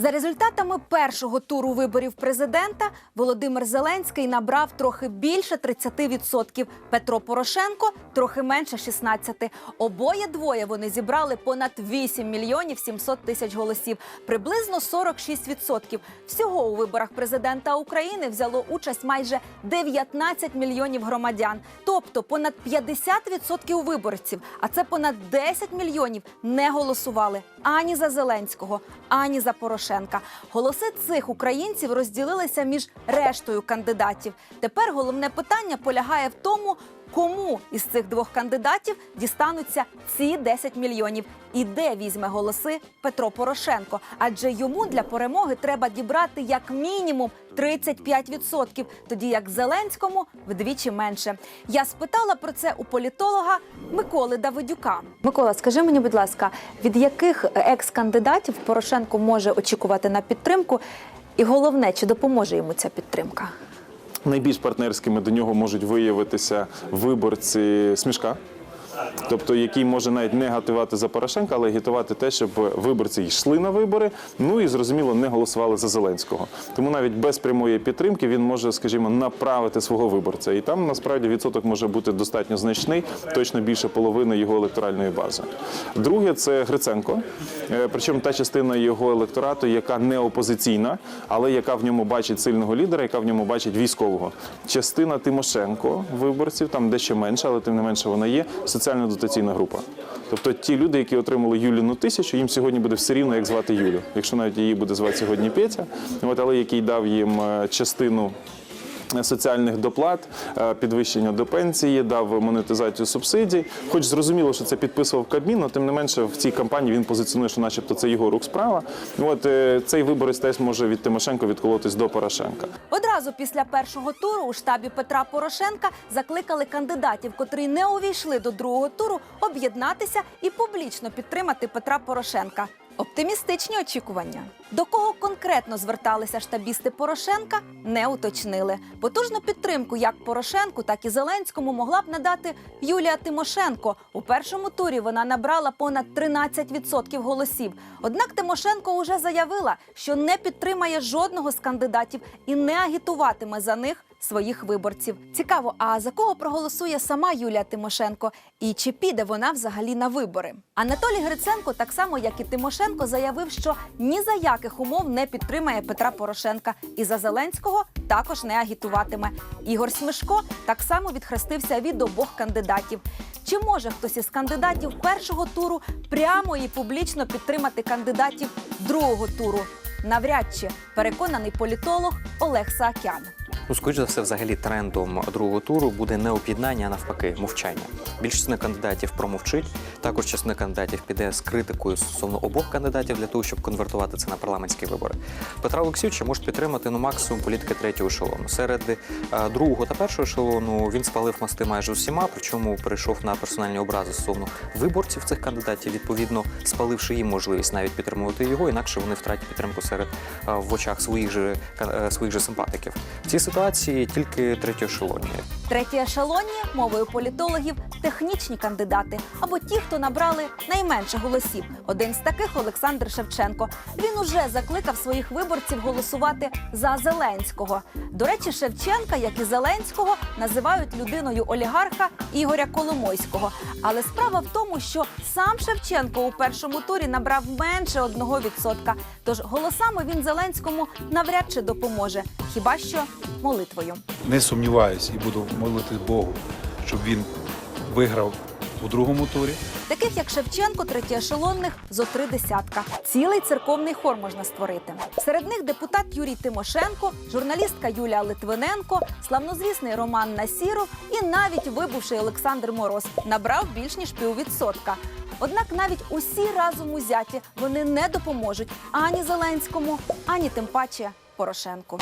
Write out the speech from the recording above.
За результатами першого туру виборів президента Володимир Зеленський набрав трохи більше 30%, Петро Порошенко трохи менше 16%. Обоє двоє вони зібрали понад 8 мільйонів 700 тисяч голосів, приблизно 46%. Всього у виборах президента України взяло участь майже 19 мільйонів громадян, тобто понад 50% виборців. А це понад 10 мільйонів не голосували ані за Зеленського, ані за Порошенка. Голоси цих українців розділилися між рештою кандидатів. Тепер головне питання полягає в тому, кому із цих двох кандидатів дістануться ці 10 мільйонів, і де візьме голоси Петро Порошенко. Адже йому для перемоги треба дібрати як мінімум 35%, тоді як Зеленському вдвічі менше. Я спитала про це у політолога Миколи Давидюка. Микола, скажи мені, будь ласка, від яких екс-кандидатів Порошенко може очікувати на підтримку? І головне, чи допоможе йому ця підтримка? Найбільш партнерськими до нього можуть виявитися виборці смішка. Тобто, який може навіть не агітувати за Порошенка, але агітувати те, щоб виборці йшли на вибори, ну і зрозуміло не голосували за Зеленського. Тому навіть без прямої підтримки він може, скажімо, направити свого виборця. І там насправді відсоток може бути достатньо значний, точно більше половини його електоральної бази. Друге це Гриценко, Е, причому та частина його електорату, яка не опозиційна, але яка в ньому бачить сильного лідера, яка в ньому бачить військового. Частина Тимошенко виборців, там дещо менше, але тим не менше вона є соціально дотаційна група. Тобто ті люди, які отримали Юліну тисячу, їм сьогодні буде все рівно, як звати Юлю. Якщо навіть її буде звати сьогодні Петя, але який дав їм е, частину. Соціальних доплат, е, підвищення до пенсії, дав монетизацію субсидій. Хоч зрозуміло, що це підписував Кабмін, але тим не менше в цій кампанії він позиціонує, що, начебто, це його рук справа. От е, цей виборець теж може від Тимошенко відколотись до Порошенка. Одразу після першого туру у штабі Петра Порошенка закликали кандидатів, котрі не увійшли до другого туру, об'єднатися і публічно підтримати Петра Порошенка. Оптимістичні очікування. До кого конкретно зверталися штабісти Порошенка, не уточнили. Потужну підтримку як Порошенку, так і Зеленському могла б надати Юлія Тимошенко. У першому турі вона набрала понад 13% голосів. Однак Тимошенко уже заявила, що не підтримає жодного з кандидатів і не агітуватиме за них своїх виборців. Цікаво, а за кого проголосує сама Юлія Тимошенко і чи піде вона взагалі на вибори? Анатолій Гриценко, так само як і Тимошенко, заявив, що ні за яких умов не підтримає Петра Порошенка і за Зеленського також не агітуватиме. Ігор Смишко так само відхрестився від обох кандидатів. Чи може хтось із кандидатів першого туру прямо і публічно підтримати кандидатів другого туру? Навряд чи переконаний політолог Олег Саакян. Ну, скоріш за все, взагалі трендом другого туру буде не об'єднання, а навпаки, мовчання. Більшість кандидатів промовчить. Також частина кандидатів піде з критикою стосовно обох кандидатів для того, щоб конвертувати це на парламентські вибори. Петра Олексійовича можуть підтримати ну максимум політики третього ешелону. Серед е, другого та першого ешелону він спалив мости майже усіма, причому перейшов на персональні образи стосовно виборців цих кандидатів, відповідно спаливши їм можливість навіть підтримувати його, інакше вони втратять підтримку серед е, в очах своїх же е, своїх же симпатиків. В цій тільки третій ешелоні. Треті ешелоні, мовою політологів, технічні кандидати або ті, хто набрали найменше голосів. Один з таких Олександр Шевченко. Він уже закликав своїх виборців голосувати за Зеленського. До речі, Шевченка, як і Зеленського, називають людиною олігарха Ігоря Коломойського. Але справа в тому, що сам Шевченко у першому турі набрав менше 1%. Тож голосами він Зеленському навряд чи допоможе. Хіба що молитвою. Не сумніваюсь і буду молити Богу, щоб він виграв у другому турі. Таких як Шевченко, третєешелонних зо три десятка. Цілий церковний хор можна створити. Серед них депутат Юрій Тимошенко, журналістка Юлія Литвиненко, славнозвісний Роман Насіров і навіть вибувший Олександр Мороз набрав більш ніж піввідсотка. Однак навіть усі разом узяті вони не допоможуть ані Зеленському, ані тим паче Порошенку.